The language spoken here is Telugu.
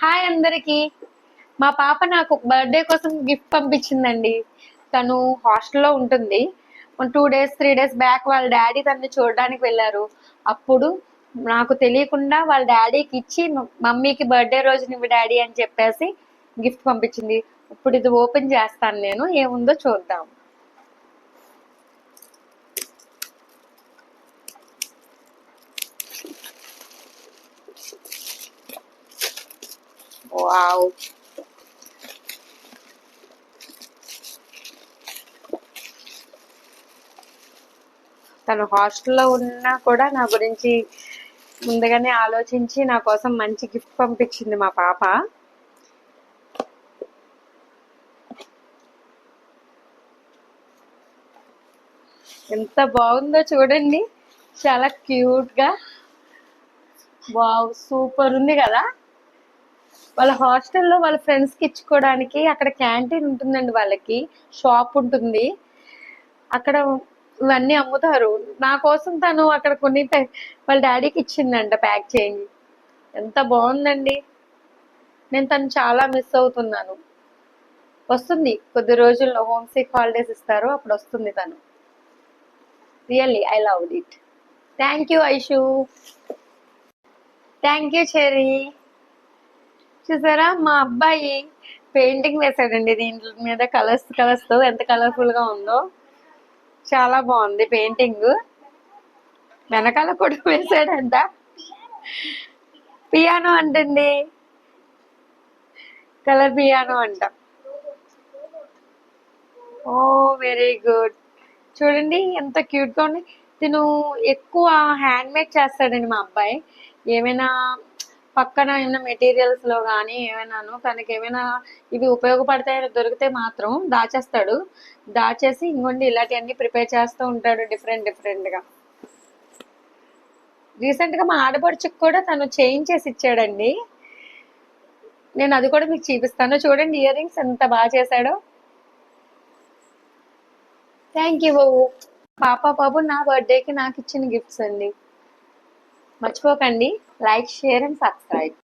హాయ్ అందరికి. మా పాప నాకు బర్త్డే కోసం గిఫ్ట్ పంపించిందండి. తను హాస్టల్లో ఉంటుంది. Two days three days back వాళ్ళ డాడీ తనని చూడడానికి వెళ్ళారు. అప్పుడు నాకు తెలియకుండా వాళ్ళ డాడీకి ఇచ్చి మమ్మీకి బర్త్డే రోజు నువ్వు డాడీ అని చెప్పేసి గిఫ్ట్ పంపించింది. ఇప్పుడు ఇది ఓపెన్ చేస్తాను నేను. ఏముందో చూద్దాం. వావ్ తను హాస్టల్లో ఉన్నా కూడా నా గురించి ముందుగానే ఆలోచించి నా కోసం మంచి గిఫ్ట్ పంపించింది మా పాప. ఎంత బాగుందో చూడండి. చాలా క్యూట్గా వావ్ సూపర్ ఉంది కదా. వాళ్ళ హాస్టల్లో వాళ్ళ ఫ్రెండ్స్కి ఇచ్చుకోవడానికి అక్కడ క్యాంటీన్ ఉంటుందండి వాళ్ళకి షాప్ ఉంటుంది. అక్కడ ఇవన్నీ అమ్ముతారు. నా కోసం తను అక్కడ కొన్ని వాళ్ళ డాడీకి ఇచ్చిందంట ప్యాక్ చేయండి ఎంత బాగుందండి. నేను తను చాలా మిస్ అవుతున్నాను. వస్తుంది. కొద్ది రోజుల్లో హోమ్ సిక్ హాలిడేస్ ఇస్తారు. అప్పుడు వస్తుంది తను. Really I love it thank you Aishu thank you Cherry చూసారా? మా అబ్బాయి పెయింటింగ్ వేసాడండి. దీంట్లో మీద కలర్స్ కలర్స్తో ఎంత కలర్ఫుల్గా ఉందో. చాలా బాగుంది పెయింటింగ్. వెనకాల కూడా వేసాడంట. పియానో అంటండి. కలర్ పియానో అంట. Oh very good. చూడండి ఎంత క్యూట్గా ఉంది. తిను ఎక్కువ హ్యాండ్ మేడ్ చేస్తాడండి మా అబ్బాయి. ఏమైనా పక్కన ఏమైనా మెటీరియల్స్లో కానీ ఏమైనాను తనకి ఏమైనా ఇవి ఉపయోగపడతాయని దొరికితే మాత్రం దాచేస్తాడు. దాచేసి ఇంకొండి ఇలాంటివన్నీ ప్రిపేర్ చేస్తూ ఉంటాడు డిఫరెంట్ డిఫరెంట్గా. రీసెంట్గా మా ఆడపడుచుకు కూడా తను చేంజ్ చేసి ఇచ్చాడండి. నేను అది కూడా మీకు చూపిస్తాను. చూడండి ఇయర్ రింగ్స్ ఎంత బాగా చేశాడో. థ్యాంక్ యూ పాప బాబు నా బర్త్డేకి నాకు ఇచ్చిన గిఫ్ట్స్ అండి. మర్చిపోకండి. Like share and subscribe.